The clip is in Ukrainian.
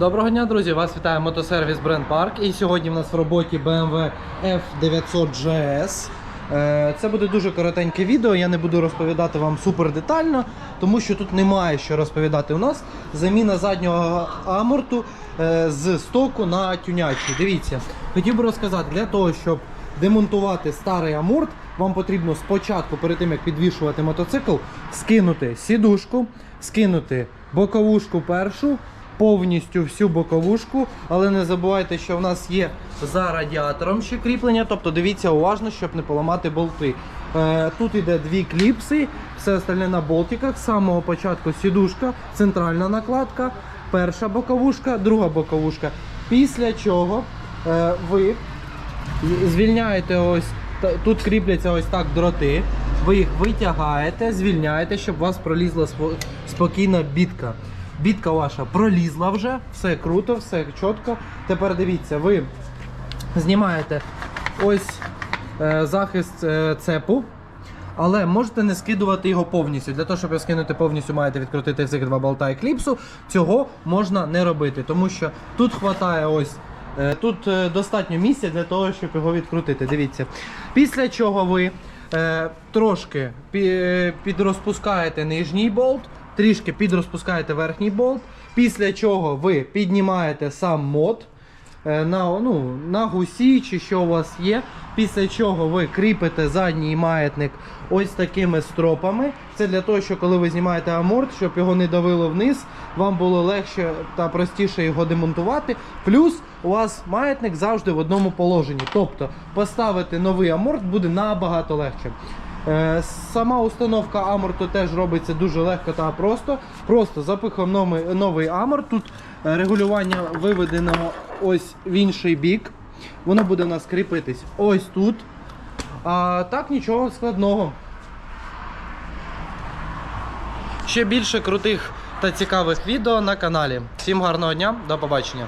Доброго дня, друзі! Вас вітає мотосервіс Бренд Парк. І сьогодні в нас в роботі BMW F900GS. Е, Це буде дуже коротеньке відео. Я не буду розповідати вам супер детально, тому що тут немає що розповідати. У нас заміна заднього аморту е, з стоку на тюнячий. Дивіться, хотів би розказати, для того, щоб демонтувати старий аморт, вам потрібно спочатку, перед тим як підвішувати мотоцикл, скинути сідушку, скинути боковушку першу, повністю всю боковушку, але не забувайте, що в нас є за радіатором ще кріплення, тобто дивіться уважно, щоб не поламати болти. Е, тут іде дві кліпси, все остальне на болтиках. З самого початку сідушка, центральна накладка, перша боковушка, друга боковушка. Після чого е, ви звільняєте ось тут кріпляться ось так дроти. Ви їх витягаєте, звільняєте, щоб у вас пролізла спокійна бітка. Бітка ваша пролізла вже, все круто, все чітко. Тепер дивіться, ви знімаєте ось е, захист е, цепу. Але можете не скидувати його повністю. Для того, щоб його скинути повністю, маєте відкрутити цих два болта і кліпсу. Цього можна не робити, тому що тут хватає ось. е, Тут е, достатньо місця для того, щоб його відкрутити. Дивіться. Після чого ви е, трошки пі- підрозпускаєте нижній болт, трішки підрозпускаєте верхній болт. Після чого ви піднімаєте сам мод е, на, ну, на гусі чи що у вас є. Після чого ви кріпите задній маятник ось такими стропами. Це для того, що коли ви знімаєте аморт, щоб його не давило вниз, вам було легше та простіше його демонтувати. Плюс у вас маятник завжди в одному положенні. Тобто поставити новий аморт буде набагато легше. Е, Сама установка аморту теж робиться дуже легко та просто. Просто запихав новий, новий аморт. Тут е, регулювання виведено ось в інший бік. Воно буде у нас кріпитись ось тут. А так нічого складного. Ще більше крутих та цікавих відео на каналі. Всім гарного дня, до побачення.